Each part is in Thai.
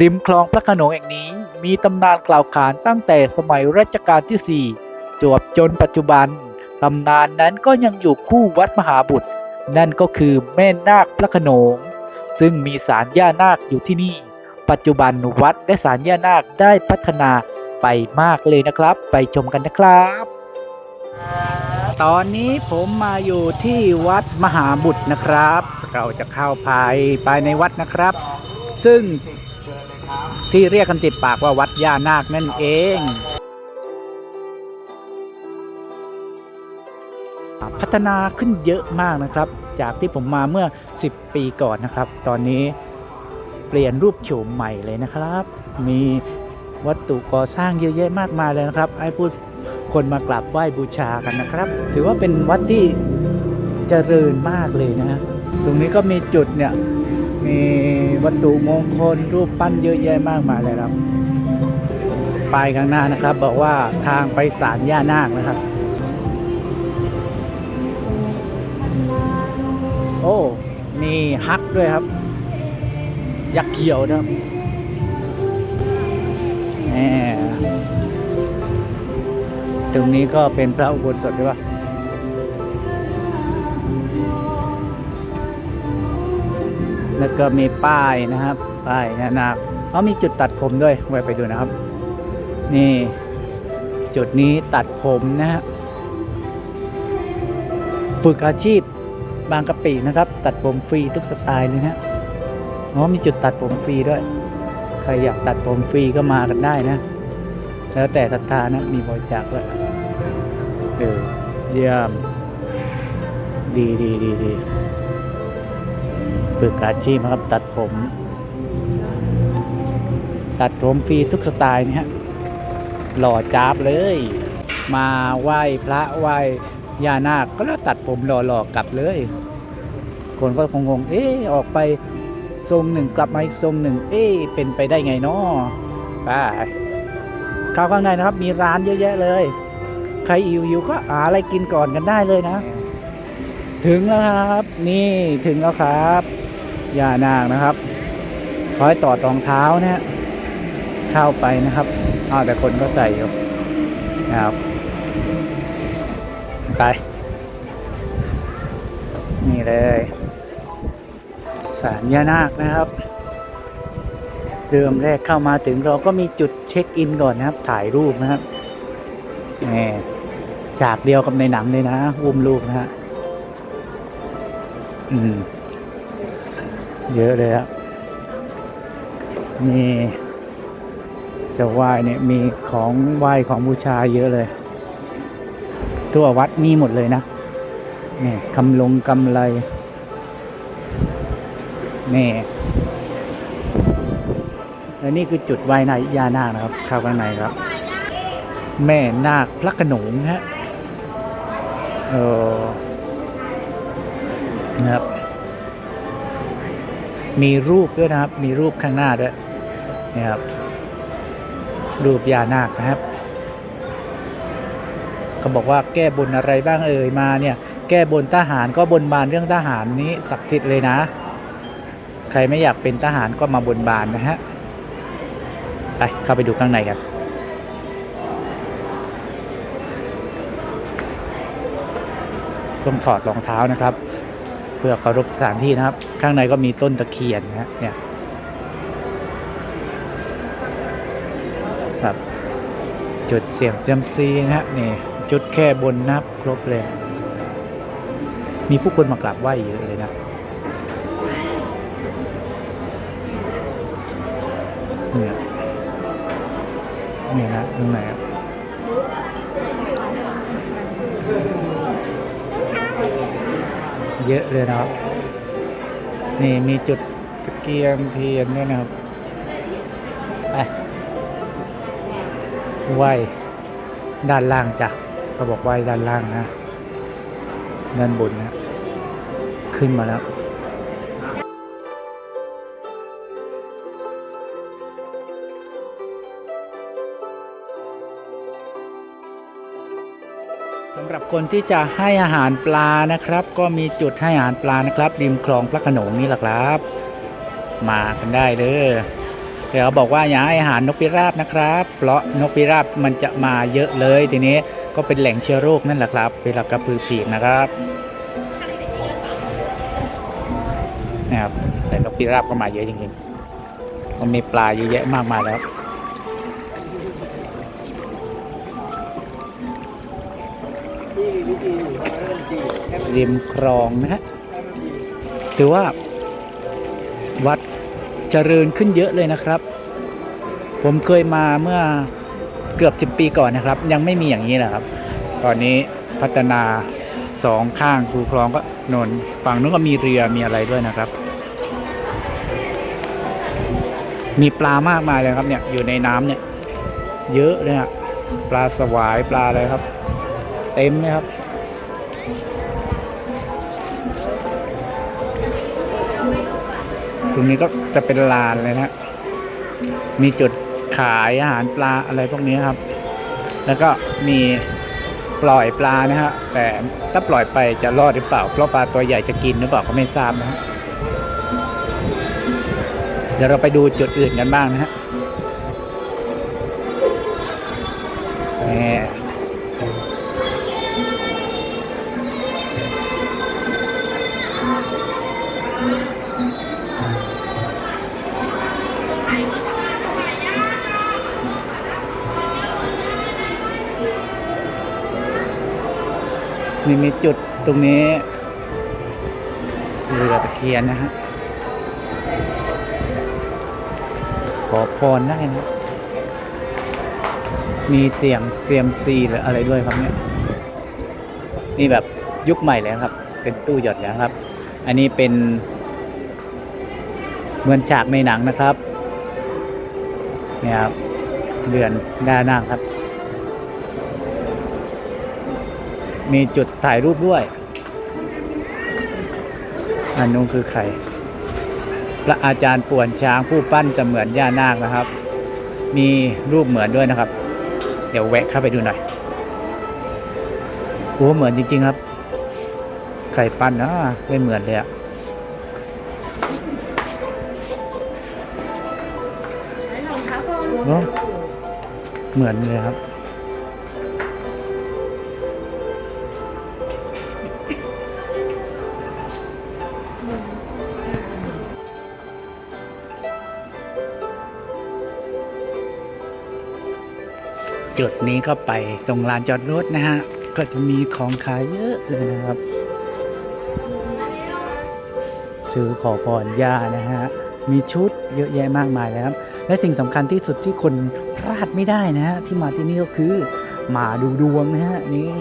ริมคลองพระขนงแห่งนี้มีตำนานกล่าวขานตั้งแต่สมัยรัชกาลที่ 4 จวบจนปัจจุบัน ตำนานนั้นก็ยังอยู่คู่วัดมหาบุตร นั่นก็คือแม่นาคพระขนง ซึ่งมีศาลย่านาคอยู่ที่นี่ ปัจจุบันวัดและศาลย่านาคได้พัฒนาไปมากเลยนะครับ ไปชมกันนะครับ ตอนนี้ผมมาอยู่ที่วัดมหาบุตรนะครับ เราจะเข้าภายภายในวัดนะครับ ซึ่ง ที่เรียกกันติดปากว่าวัดย่านาคนั่นเองพัฒนาขึ้นเยอะมากนะครับ จากที่ผมมาเมื่อ 10 ปีก่อนนะครับ ตอนนี้เปลี่ยนรูปโฉมใหม่เลยนะครับ มีวัตถุก่อสร้างเยอะแยะมากมายเลยนะครับ ให้ผู้คนมากราบไหว้บูชากันนะครับ ถือว่าเป็นวัดที่เจริญมากเลยนะฮะตรงนี้ก็มีจุดเนี่ย มีวัตถุมงคลรูปปั้นเยอะแยะมากมายเลยครับป้ายข้างหน้านะครับ บอกว่าทางไปศาลย่านาคนะครับ โอ้มีฮักด้วยครับ ยักษ์เขียวนะครับตรงนี้ก็เป็นพระอุโบสถด้วยว่ แล้วก็มีป้ายนะครับป้ายนานาเขามีจุดตัดผมด้วยไว้ไปดูนะครับ นี่จุดนี้ตัดผมนะฮะฝึกอาชีพบางกะปินะครับ ตัดผมฟรีทุกสไตล์เลยนะอ๋อมีจุดตัดผมฟรีด้วย ใครอยากตัดผมฟรีก็มากันได้นะ แล้วแต่ศรัทธานะมีบริจาคด้วยเออเยี่ยมดีดีดีดี ฝึกอาชีพนะครับ ตัดผม ตัดผมฟรีทุกสไตล์นะฮะหล่อจ้าบเลย มาไหว้พระไหว้ย่านาคก็แล้วตัดผมหล่อๆกลับเลย คนก็คงงงเอ๊ะออกไปทรงหนึ่งกลับมาอีกทรงหนึ่ง เอ๊ะเป็นไปได้ไงเนาะไปเข้าข้างในนะครับ มีร้านเยอะแยะเลย ใครอิวอยู่ก็หาอะไรกินก่อนกันได้เลยนะ ถึงแล้วครับ นี่ถึงแล้วครับ ย่านางนะครับคอยต่อดรองเท้านะฮะเข้าไปนะครับอ้าวแต่คนก็ใส่อยู่นะครับไปนี่เลยสารย่านาคนะครับเริ่มแรกเข้ามาถึงเราก็มีจุดเช็คอินก่อนนะครับ ถ่ายรูปนะครับนี่ฉากเดียวกับในหนังเลยนะอุ้มลูกนะฮะอืม เยอะเลยครับนี่จะไหว้เนี่ยมีของไหว้ของบูชาเยอะเลยทั่ววัดมีหมดเลยนะนี่คำลงกำไรนี่และนี่คือจุดไหว้นายยานาคนะครับข้าข้างในครับ แม่นาคพระขนงนะฮะเออนะครับ มีรูปด้วยนะครับ มีรูปข้างหน้าด้วยนี่ครับ รูปยานาคนะครับเขาบอกว่าแก้บนอะไรบ้างเอ่ยมาเนี่ย แก้บนทหารก็บนบานเรื่องทหารนี้ศักดิ์สิทธิ์เลยนะ ใครไม่อยากเป็นทหารก็มาบนบานนะฮะ ไปเข้าไปดูข้างในกันต้องถอดรองเท้านะครับ พื่อเคารพสถานที่นะครับ ข้างในก็มีต้นตะเคียนนะฮะเนี่ยครับจุดเสียงเซียมซีนะฮะนี่จุดแค่บนนับครบเลย มีผู้คนมากราบไหว้เยอะเลยนะเนี่ยนี่นะตรงไหน เยอะเลยนะครับ นี่มีจุดตะเกียงเทียนด้วยนะครับไปไหวด้านล่างจ้ะเขาบอกไหวด้านล่างนะด้านบนนะ ขึ้นมาแล้ว สำหรับคนที่จะให้อาหารปลานะครับ ก็มีจุดให้อาหารปลานะครับ ริมคลองพระขนงนี่แหละครับ มากันได้เด้อเดี๋ยวบอกว่าอย่าให้อาหารนกพิราบนะครับ เพราะนกพิราบมันจะมาเยอะเลยทีนี้ก็เป็นแหล่งเชื้อโรคนั่นแหละครับเวลากระพือปีกนะครับนะครับแต่นกพิราบก็มาเยอะจริงๆมันมีปลาเยอะแยะมากมายแล้ว ริมคลองนะฮะถือว่า วัดเจริญขึ้นเยอะเลยนะครับ ผมเคยมาเมื่อเกือบ10ปีก่อนนะครับ ยังไม่มีอย่างนี้นะครับ ตอนนี้พัฒนาสองข้างคูคลองก็นนฝั่งนู้นก็มีเรือมีอะไรด้วยนะครับ มีปลามากมายเลยครับเนี่ยอยู่ในน้ำเนี่ย เยอะเลยฮะปลาสวายปลาอะไรครับ เต็มเลยครับตรงนี้ก็จะเป็นลานเลยนะมีจุดขายอาหารปลาอะไรพวกนี้ครับ แล้วก็มีปล่อยปลานะฮะ แต่ถ้าปล่อยไปจะรอดหรือเปล่า เพราะปลาตัวใหญ่จะกินหรือเปล่าก็ไม่ทราบนะฮะ เดี๋ยวเราไปดูจุดอื่นกันบ้างนะฮะนี่ นี่มีจุดตรงนี้เรือตะเคียนนะฮะ ขอพรได้นะ มีเสียงเซียมซีหรืออะไรด้วยครับเนี่ย นี่แบบยุคใหม่เลยนะครับ เป็นตู้หยอดแล้วครับ อันนี้เป็น เหมือนฉากในหนังนะครับ เนี่ยครับเรือนด้านหน้าครับ มีจุดถ่ายรูปด้วย อันนู้นคือใคร พระอาจารย์ป่วนช้างผู้ปั้นเสมือนย่านาคนะครับ มีรูปเหมือนด้วยนะครับ เดี๋ยวแวะเข้าไปดูหน่อยโอ้เหมือนจริงๆครับ ใครปั้นนะไม่เหมือนเลยอะรองเท้าก่อนเนอะเหมือนเลยครับ จุดนี้ก็ไปตรงลานจอดรถนะฮะ ก็จะมีของขายเยอะเลยนะครับ ซื้อขอพรย่านะฮะ มีชุดเยอะแยะมากมายแล้วครับ และสิ่งสำคัญที่สุดที่คนพลาดไม่ได้นะฮะ ที่มาที่นี่ก็คือมาดูดวงนะฮะ นี่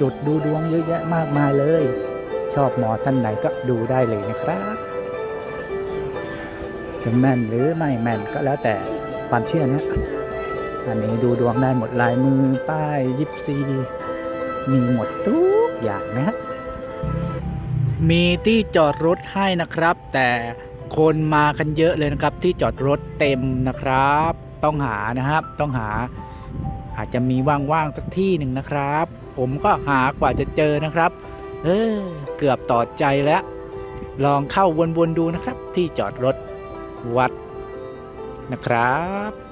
จุดดูดวงเยอะแยะมากมายเลย ชอบหมอท่านไหนก็ดูได้เลยนะครับจะแม่นหรือไม่แม่นก็แล้วแต่ความเชื่อนะ อันนี้ดูดวงได้หมดลายมือป้ายยิปซีมีหมดทุกอย่างนะฮะมีที่จอดรถให้นะครับ แต่คนมากันเยอะเลยนะครับ ที่จอดรถเต็มนะครับ ต้องหานะครับ ต้องหา อาจจะมีว่างๆสักที่หนึ่งนะครับ ผมก็หากว่าจะเจอนะครับ เออเกือบต่อใจแล้ว ลองเข้าวนๆดูนะครับ ที่จอดรถวัดนะครับ